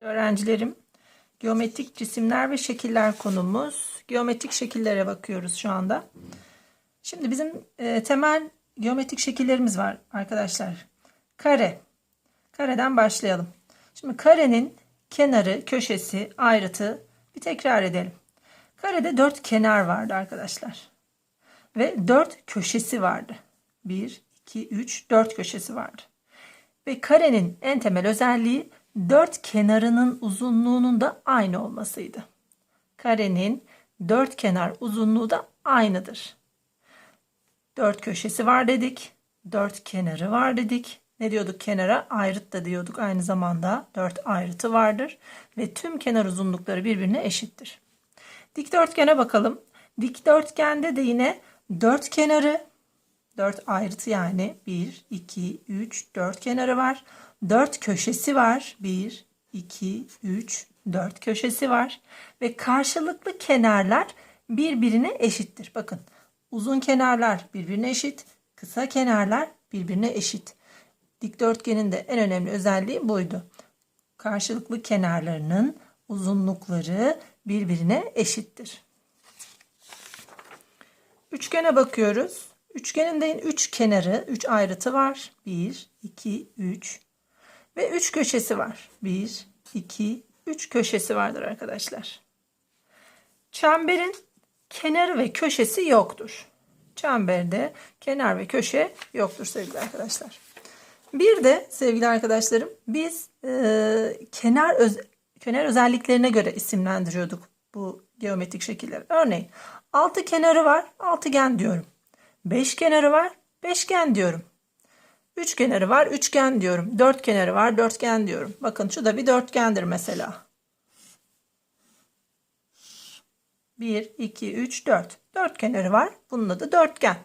Öğrencilerim, geometrik cisimler ve şekiller konumuz. Geometrik şekillere bakıyoruz şu anda. Şimdi bizim e, temel geometrik şekillerimiz var arkadaşlar. Kare. Kareden başlayalım. Şimdi karenin kenarı, köşesi, ayrıtı bir tekrar edelim. Karede dört kenar vardı arkadaşlar. Ve dört köşesi vardı. Bir, iki, üç, dört köşesi vardı. Ve karenin en temel özelliği dört kenarının uzunluğunun da aynı olmasıydı. Karenin dört kenar uzunluğu da aynıdır. Dört köşesi var dedik. Dört kenarı var dedik. Ne diyorduk kenara? Ayrıt da diyorduk aynı zamanda. Dört ayrıtı vardır. Ve tüm kenar uzunlukları birbirine eşittir. Dikdörtgene bakalım. Dikdörtgende de yine dört kenarı, dört ayrıtı yani 1, 2, 3, dört kenarı var. Dört köşesi var. 1, 2, 3, 4 köşesi var. Ve karşılıklı kenarlar birbirine eşittir. Bakın uzun kenarlar birbirine eşit. Kısa kenarlar birbirine eşit. Dikdörtgenin de en önemli özelliği buydu. Karşılıklı kenarlarının uzunlukları birbirine eşittir. Üçgene bakıyoruz. Üçgenin de üç kenarı, üç ayrıtı var. 1, 2, 3 ve üç köşesi var. 1, 2, 3 köşesi vardır arkadaşlar. Çemberin kenarı ve köşesi yoktur. Çemberde kenar ve köşe yoktur sevgili arkadaşlar. Bir de sevgili arkadaşlarım biz e, kenar öz, kenar özelliklerine göre isimlendiriyorduk bu geometrik şekilleri. Örneğin altı kenarı var altıgen diyorum. Beş kenarı var beşgen diyorum. Üç kenarı var üçgen diyorum. Dört kenarı var dörtgen diyorum. Bakın şu da bir dörtgendir mesela. 1, 2, 3, 4. Dört kenarı var. Bunun adı dörtgen.